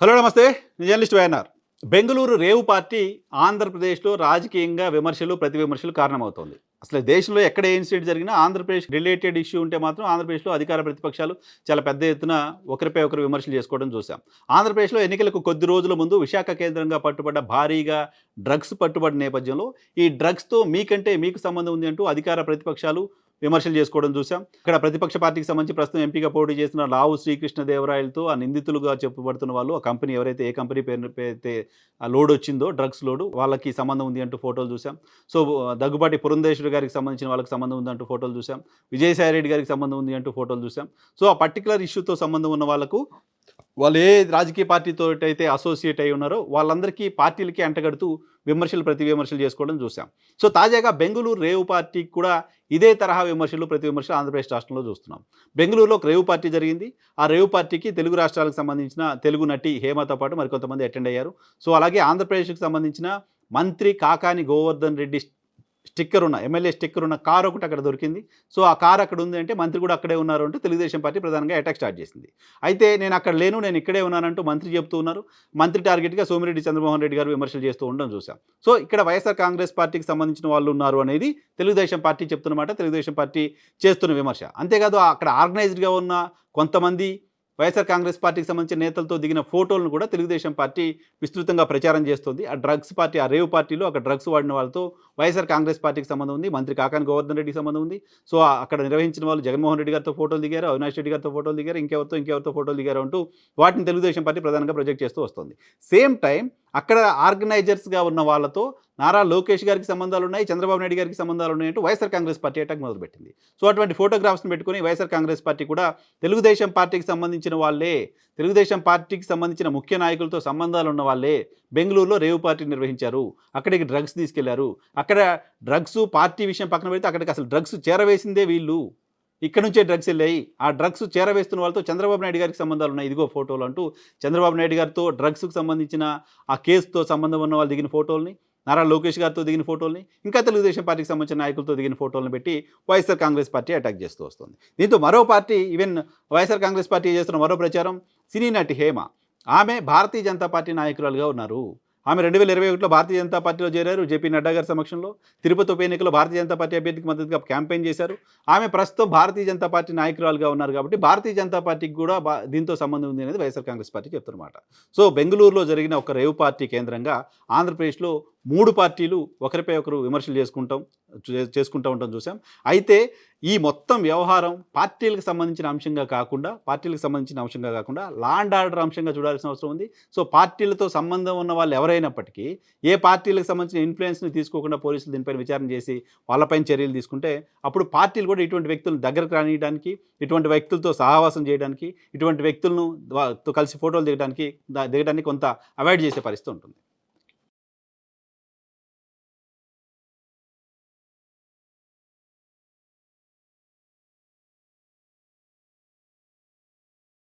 Hello నమస్తే. Journalist YNR. Bengaluru rave party ఆంధ్రప్రదేశ్లో రాజకీయంగా విమర్శలు ప్రతి విమర్శలు కారణమవుతోంది. అసలు దేశంలో ఎక్కడ ఏ ఇన్సిడెంట్ జరిగినా ఆంధ్రప్రదేశ్ రిలేటెడ్ ఇష్యూ ఉంటే మాత్రం ఆంధ్రప్రదేశ్లో అధికార ప్రతిపక్షాలు చాలా పెద్ద ఎత్తున ఒకరిపై ఒకరు విమర్శలు చేసుకోవడం చూసాం ఆంధ్రప్రదేశ్లో ఎన్నికలకు కొద్ది రోజుల ముందు విశాఖ కేంద్రంగా పట్టుబడ్డ భారీగా డ్రగ్స్ పట్టుబడిన నేపథ్యంలో ఈ డ్రగ్స్తో మీకంటే మీకు సంబంధం ఉంది అంటూ అధికార ప్రతిపక్షాలు విమర్శలు చేసుకోవడం చూసాం ఇక్కడ ప్రతిపక్ష పార్టీకి సంబంధించి ప్రస్తుతం ఎంపీగా పోటీ చేసిన లావు శ్రీకృష్ణదేవరాయలతో ఆ నిందితులుగా చెప్పబడుతున్న వాళ్ళు ఆ కంపెనీ ఎవరైతే ఏ కంపెనీ పేరు అయితే ఆ లోడ్ వచ్చిందో డ్రగ్స్ లోడు వాళ్ళకి సంబంధం ఉంది అంటూ ఫోటోలు చూసాం సో దగ్గుబాటి పురంధేశ్వరి గారికి సంబంధించిన వాళ్ళకి సంబంధం ఉంది అంటూ ఫోటోలు చూసాం విజయసాయి రెడ్డి గారికి సంబంధం ఉంది అంటూ ఫోటోలు చూసాం సో ఆ పర్టికులర్ ఇష్యూతో సంబంధం ఉన్న వాళ్ళకు వాళ్ళు ఏ రాజకీయ పార్టీతో అయితే అసోసియేట్ అయి ఉన్నారో వాళ్ళందరికీ పార్టీలకి అంటగడుతూ విమర్శలు ప్రతి విమర్శలు చేసుకోవడం చూసాం. సో తాజాగా బెంగళూరు రేవు పార్టీకి కూడా ఇదే తరహా విమర్శలు ప్రతి విమర్శలు ఆంధ్రప్రదేశ్ రాష్ట్రంలో చూస్తున్నాం. బెంగళూరులో ఒక రేవు పార్టీ జరిగింది. ఆ రేవు పార్టీకి తెలుగు రాష్ట్రాలకు సంబంధించిన తెలుగు నటి హేమతో పాటు మరికొంతమంది అటెండ్ అయ్యారు. సో అలాగే ఆంధ్రప్రదేశ్కి సంబంధించిన మంత్రి కాకాని గోవర్ధన్ రెడ్డి స్టిక్కర్ ఉన్న ఎమ్మెల్యే స్టిక్కర్ ఉన్న కార్ ఒకటి అక్కడ దొరికింది. సో ఆ కార్ అక్కడ ఉంది అంటే మంత్రి కూడా అక్కడే ఉన్నారు అంటూ తెలుగుదేశం పార్టీ ప్రధానంగా అటాక్ స్టార్ట్ చేసింది. అయితే నేను అక్కడ లేను నేను ఇక్కడే ఉన్నానంటూ మంత్రి చెప్తూ ఉన్నారు. మంత్రి టార్గెట్గా సోమిరెడ్డి చంద్రమోహన్ రెడ్డి గారు విమర్శలు చేస్తూ ఉండడం చూసాం సో ఇక్కడ వైఎస్ఆర్ కాంగ్రెస్ పార్టీకి సంబంధించిన వాళ్ళు ఉన్నారు అనేది తెలుగుదేశం పార్టీ చెప్తున్నమాట తెలుగుదేశం పార్టీ చేస్తున్న విమర్శ. అంతేకాదు అక్కడ ఆర్గనైజ్డ్గా ఉన్న కొంతమంది వైఎస్ఆర్ కాంగ్రెస్ పార్టీకి సంబంధించిన నేతలతో దిగిన ఫోటోలను కూడా తెలుగుదేశం పార్టీ విస్తృతంగా ప్రచారం చేస్తుంది. ఆ డ్రగ్స్ పార్టీ ఆ రేవ్ పార్టీలో అక్కడ డ్రగ్స్ వాడిన వాళ్ళతో వైఎస్ఆర్ కాంగ్రెస్ పార్టీకి సంబంధం ఉంది. మంత్రి కాకాని గోవర్ధన్ రెడ్డికి సంబంధం ఉంది. సో అక్కడ నిర్వహించిన వాళ్ళు జగన్మోహన్ రెడ్డి గారితో ఫోటోలు దిగారు అవినాష్ రెడ్డి గారితో ఫోటోలు దిగారు ఇంకెవరితో ఇంకెవరితో ఫోటోలు దిగారు అంటూ వాటిని తెలుగుదేశం పార్టీ ప్రధానంగా ప్రొజెక్ట్ చేస్తూ వస్తుంది. సేమ్ టైం అక్కడ ఆర్గనైజర్స్గా ఉన్న వాళ్ళతో నారా లోకేష్ గారికి సంబంధాలు ఉన్నాయి చంద్రబాబు నాయుడు గారికి సంబంధాలు ఉన్నాయంటూ వైఎస్ఆర్ కాంగ్రెస్ పార్టీ అటాక్ మొదలుపెట్టింది. సో అటువంటి ఫోటోగ్రాఫ్స్ని పెట్టుకుని వైఎస్ఆర్ కాంగ్రెస్ పార్టీ కూడా తెలుగుదేశం పార్టీకి సంబంధించిన వాళ్ళే తెలుగుదేశం పార్టీకి సంబంధించిన ముఖ్య నాయకులతో సంబంధాలు ఉన్న వాళ్ళే బెంగళూరులో రేవు పార్టీ నిర్వహించారు అక్కడికి డ్రగ్స్ తీసుకెళ్ళారు. అక్కడ డ్రగ్స్ పార్టీ విషయం పక్కన పెడితే అక్కడికి అసలు డ్రగ్స్ చేరవేసిందే వీళ్ళు. ఇక్కడ నుంచే డ్రగ్స్ వెళ్ళాయి. ఆ డ్రగ్స్ చేరవేస్తున్న వాళ్ళతో చంద్రబాబు నాయుడు గారికి సంబంధాలు ఉన్నాయి. ఇదిగో ఫోటోలు అంటూ చంద్రబాబు నాయుడు గారితో డ్రగ్స్కు సంబంధించిన ఆ కేసుతో సంబంధం ఉన్న వాళ్ళు దిగిన ఫోటోల్ని నారా లోకేష్ గారితో దిగిన ఫోటోల్ని ఇంకా తెలుగుదేశం పార్టీకి సంబంధించిన నాయకులతో దిగిన ఫోటోలను పెట్టి వైఎస్ఆర్ కాంగ్రెస్ పార్టీ అటాక్ చేస్తూ వస్తుంది. దీంతో మరో party even YSR Congress party చేస్తున్న మరో ప్రచారం సినీ నటి హేమ. ఆమె భారతీయ జనతా పార్టీ నాయకురాలుగా ఉన్నారు. ఆమె రెండు వేల ఇరవై ఒకటిలో భారతీయ జనతా పార్టీలో చేరారు జేపీ నడ్డా గారి సమక్షంలో. తిరుపతి ఉప ఎన్నికలో భారతీయ జనతా పార్టీ అభ్యర్థికి మద్దతుగా క్యాంపెయిన్ చేశారు. ఆమె ప్రస్తుతం భారతీయ జనతా పార్టీ నాయకురాలుగా ఉన్నారు కాబట్టి భారతీయ జనతా పార్టీకి కూడా దీంతో సంబంధం ఉంది అనేది వైఎస్ఆర్ కాంగ్రెస్ పార్టీ చెప్తున్నమాట. సో బెంగళూరులో జరిగిన ఒక రేవు పార్టీ కేంద్రంగా ఆంధ్రప్రదేశ్లో మూడు పార్టీలు ఒకరిపై ఒకరు విమర్శలు చేసుకుంటాం చేసుకుంటూ ఉంటాం చూసాం. అయితే ఈ మొత్తం వ్యవహారం పార్టీలకు సంబంధించిన అంశంగా కాకుండా పార్టీలకు సంబంధించిన అంశంగా కాకుండా లాండ్ ఆర్డర్ అంశంగా చూడాల్సిన అవసరం ఉంది. సో పార్టీలతో సంబంధం ఉన్న వాళ్ళు ఎవరైనప్పటికీ ఏ పార్టీలకు సంబంధించిన ఇన్ఫ్లుయెన్స్ని తీసుకోకుండా పోలీసులు దీనిపైన విచారణ చేసి వాళ్ళపైన చర్యలు తీసుకుంటే అప్పుడు పార్టీలు కూడా ఇటువంటి వ్యక్తులను దగ్గరకు రానియడానికి ఇటువంటి వ్యక్తులతో సహవాసం చేయడానికి ఇటువంటి వ్యక్తులను కలిసి ఫోటోలు దిగడానికి దిగడానికి కొంత అవాయిడ్ చేసే పరిస్థితి ఉంటుంది.